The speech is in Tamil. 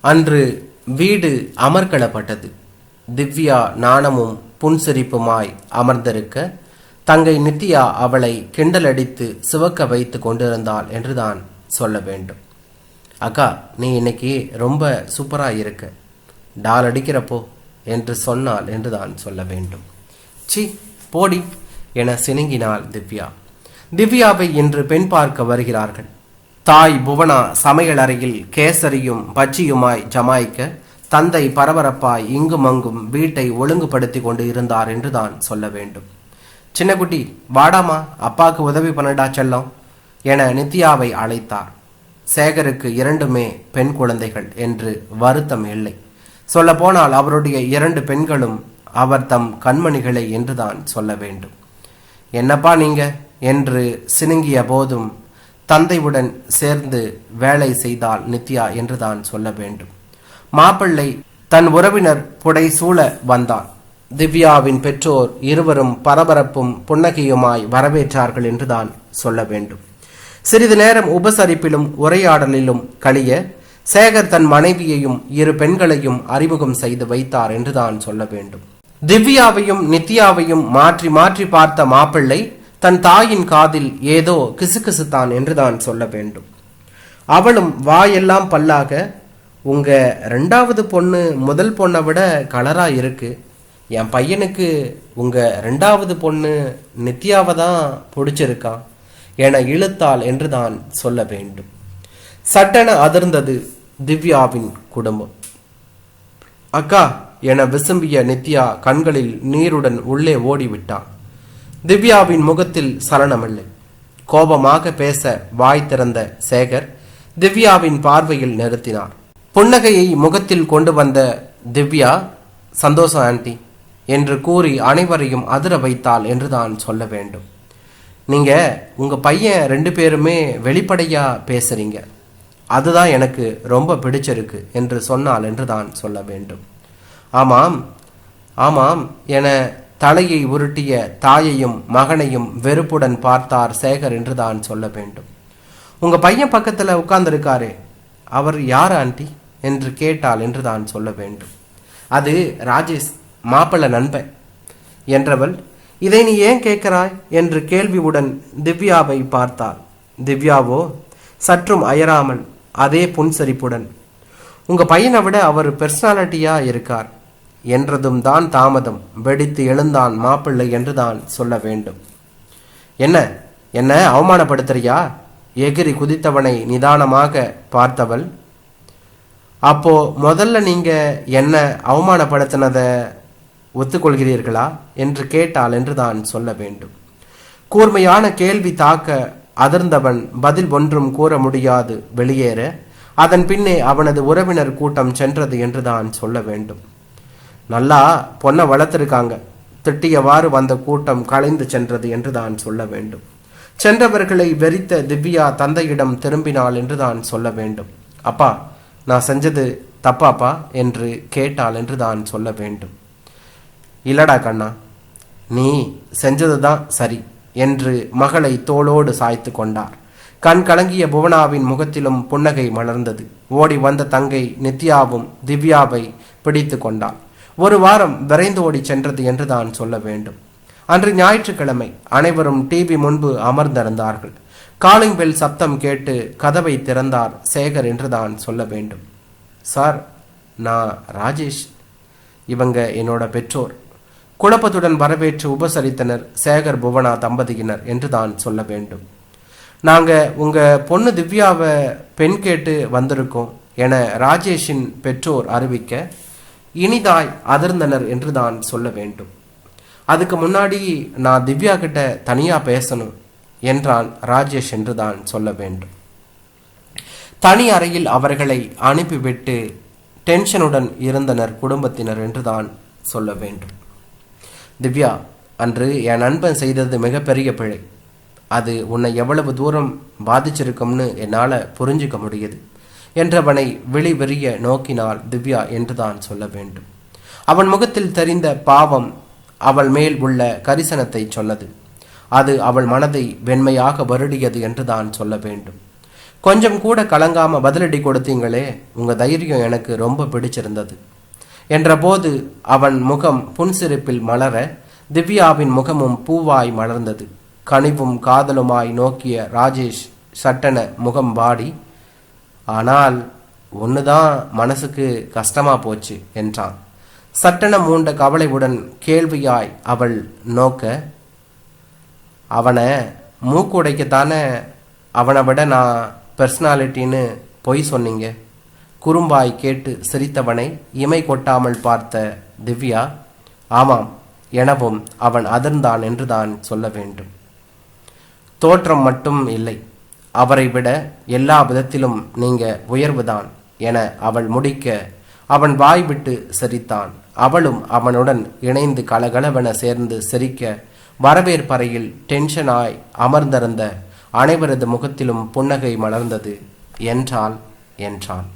அன்று வீடு அமர்க்களப்பட்டது திவ்யா நாணமும் புன்சிரிப்புமாய் அமர்ந்திருக்க தங்கை நித்யா அவளை கிண்டலடித்து சிவக்க வைத்து கொண்டிருந்தாள் என்றுதான் சொல்ல வேண்டும். அக்கா நீ இன்னைக்கு ரொம்ப சூப்பராக இருக்க. டால் அடிக்கிறப்போ என்று சொன்னாள் என்றுதான் சொல்ல வேண்டும். சி போடி என சினுங்கினாள் திவ்யா. திவ்யாவை இன்று பெண் பார்க்க வருகிறார்கள். தாய் புவனா சமையல் அறையில் கேசரியும் பஜ்ஜியுமாய் ஜமாய்க்க தந்தை பரபரப்பாய் இங்கும் அங்கும் வீட்டை ஒழுங்குபடுத்தி கொண்டு இருந்தார் என்றுதான் சொல்ல வேண்டும். சின்னக்குட்டி வாடாமா அப்பாவுக்கு உதவி பண்ணடா செல்லம் என நித்யாவை அழைத்தார். சேகருக்கு இரண்டுமே பெண் குழந்தைகள் என்று வருத்தம் இல்லை. சொல்லப்போனால் அவருடைய இரண்டு பெண்களும் அவர் தம் கண்மணிகளை என்றுதான் சொல்ல வேண்டும். என்னப்பா நீங்க? என்று சினுங்கிய போதும் தந்தையுடன் சேர்ந்து வேலை செய்தால் நித்யா என்றுதான் சொல்ல வேண்டும். மாப்பிள்ளை தன் உறவினர் புடை சூழ வந்தான். திவ்யாவின் பெற்றோர் இருவரும் பரபரப்பும் புன்னகையுமாய் வரவேற்றார்கள் என்றுதான் சொல்ல வேண்டும். சிறிது நேரம் உபசரிப்பிலும் உரையாடலிலும் கழிய சேகர் தன் மனைவியையும் இரு பெண்களையும் அறிமுகம் செய்து வைத்தார் என்றுதான் சொல்ல வேண்டும். திவ்யாவையும் நித்யாவையும் மாற்றி மாற்றி பார்த்த மாப்பிள்ளை தன் தாயின் காதில் ஏதோ கிசுகிசுத்தான் என்றுதான் சொல்ல வேண்டும். அவளும் வாயெல்லாம் பல்லாக உங்க ரெண்டாவது பொண்ணு முதல் பொண்ணை விட கலரா இருக்கு. என் பையனுக்கு உங்க ரெண்டாவது பொண்ணு நித்யாவை தான் பிடிச்சிருக்கான் என இழுத்தாள் என்றுதான் சொல்ல வேண்டும். சட்டென அதிர்ந்தது திவ்யாவின் குடும்பம். அக்கா என விசும்பிய நித்யா கண்களில் நீருடன் உள்ளே ஓடிவிட்டான் திவ்யாவின் முகத்தில் சலனமில்லை. கோபமாக பேச வாய் திறந்த சேகர் திவ்யாவின் பார்வையில் நிறுத்தினார். புன்னகையை முகத்தில் கொண்டு வந்த திவ்யா சந்தோஷம் ஆண்டி என்று கூறி அனைவரையும் அதிர வைத்தாள் என்றுதான் சொல்ல வேண்டும். நீங்க உங்க பையன் ரெண்டு பேருமே வெளிப்படையா பேசுறீங்க. அதுதான் எனக்கு ரொம்ப பிடிச்சிருக்கு என்று சொன்னாள் என்றுதான் சொல்ல வேண்டும். ஆமாம் ஆமாம் என தலையை உருட்டிய தாயையும் மகனையும் வெறுப்புடன் பார்த்தார் சேகர் என்றுதான் சொல்ல வேண்டும். உங்க பையன் பக்கத்துல உட்கார்ந்திருக்காரே அவர் யார் ஆண்டி? என்று கேட்டாள் என்றுதான் சொல்ல வேண்டும். அது ராஜேஷ் மாப்பிள்ள நண்பன் என்றவள் இதை நீ ஏன் கேட்கிறாய்? என்று கேள்வியுடன் திவ்யாவை பார்த்தாள். திவ்யாவோ? சற்றும் அயராமல் அதே புன்சரிப்புடன். உங்க பையனை விட அவர் பெர்சனாலிட்டியா இருக்கார். என்றதும் தான் தாமதம். வெடித்து எழுந்தான் மாப்பிள்ளை என்றுதான் சொல்ல வேண்டும். என்ன? என்ன அவமானப்படுத்துறியா? எகிரி குதித்தவனை நிதானமாக பார்த்தவள். அப்போ முதல்ல நீங்க என்ன அவமானப்படுத்தினதை ஒத்துக்கொள்கிறீர்களா? என்று கேட்டாள் என்றுதான் சொல்ல வேண்டும். கூர்மையான கேள்வி தாக்க அதிர்ந்தவன் பதில் ஒன்றும் கூற முடியாது வெளியேற. அதன் பின்னே அவனது உறவினர் கூட்டம் சென்றது என்றுதான் சொல்ல வேண்டும். நல்லா பொண்ணை வளர்த்துருக்காங்க. திட்டியவாறு வந்த கூட்டம் கலைந்து சென்றது என்று தான் சொல்ல வேண்டும். சென்றவர்களை வெறித்த திவ்யா தந்தையிடம் திரும்பினாள் என்று தான் சொல்ல வேண்டும். அப்பா நான் செஞ்சது தப்பாப்பா என்று கேட்டாள் என்று தான் சொல்ல வேண்டும். இல்லடா கண்ணா நீ செஞ்சதுதான் சரி என்று மகளை தோளோடு சாய்த்து கொண்டார். கண் கலங்கிய புவனாவின் முகத்திலும் புன்னகை மலர்ந்தது. ஓடி வந்த தங்கை நித்யாவும் திவ்யாவை பிடித்து கொண்டாள். ஒரு வாரம் விரைந்து ஓடி சென்றது என்றுதான் சொல்ல வேண்டும். அன்று ஞாயிற்றுக்கிழமை அனைவரும் டிவி முன்பு அமர்ந்திருந்தார்கள். காலிங் பெல் சப்தம் கேட்டு கதவை திறந்தார் சேகர் என்றுதான் சொல்ல வேண்டும். சார் நான் ராஜேஷ். இவங்க என்னோட பெற்றோர். குழப்பத்துடன் வரவேற்று உபசரித்தனர் சேகர் புவனா தம்பதியினர் என்றுதான் சொல்ல வேண்டும். நாங்க உங்க பொண்ணு திவ்யாவை பெண் கேட்டு வந்திருக்கோம் என ராஜேஷின் பெற்றோர் அறிவிக்க இனிதாய் அதிர்ந்தனர் என்று தான் சொல்ல வேண்டும். அதுக்கு முன்னாடி நான் திவ்யா கிட்ட தனியா பேசணும் என்றான் ராஜேஷ் என்றுதான் சொல்ல வேண்டும். தனி அறையில் அவர்களை அனுப்பிவிட்டு டென்ஷனுடன் இருந்தனர் குடும்பத்தினர் என்றுதான் சொல்ல வேண்டும். திவ்யா அன்று என் நண்பன் செய்தது மிகப்பெரிய பிழை. அது உன்னை எவ்வளவு தூரம் பாதிச்சிருக்கும்னு என்னால் புரிஞ்சுக்க முடியுது. என்றவனை வெளிவெறிய நோக்கினாள் திவ்யா என்றுதான் சொல்ல வேண்டும். அவன் முகத்தில் தெரிந்த பாவம் அவள் மேல் உள்ள கரிசனத்தை சொன்னது. அது அவள் மனதை வெண்மையாக வருடியது என்றுதான் சொல்ல வேண்டும். கொஞ்சம் கூட கலங்காம பதிலடி கொடுத்தீங்களே உங்க தைரியம் எனக்கு ரொம்ப பிடிச்சிருந்தது. என்றபோது அவன் முகம் புன்சிரிப்பில் மலர திவ்யாவின் முகமும் பூவாய் மலர்ந்தது. கனிவும் காதலுமாய் நோக்கிய ராஜேஷ் சட்டன முகம் வாடி ஆனால் ஒண்ணுதான் மனசுக்கு கஷ்டமா போச்சு என்றான். சட்டென மூண்ட கவலையுடன் கேள்வியாய் அவள் நோக்க அவனை மூக்குடைக்கத்தானே அவனை விட நான் பர்சனாலிட்டின்னு பொய் சொன்னீங்க? குறும்பாய் கேட்டு சிரித்தவனை இமை கொட்டாமல் பார்த்த திவ்யா ஆமாம் எனவும் அவன் அதிர்ந்தான் என்றுதான் சொல்ல வேண்டும். தோற்றம் மட்டும் இல்லை. அவரை விட எல்லா விதத்திலும் நீங்க உயர்வுதான் என அவள் முடிக்க அவன் வாய் விட்டு சிரித்தான். அவளும் அவனுடன் இணைந்து கலகலவென சேர்ந்து சிரிக்க வரவேற்பறையில் டென்ஷனாய் அமர்ந்திருந்த அனைவரது முகத்திலும் புன்னகை மலர்ந்தது. என்றாள் என்றான்.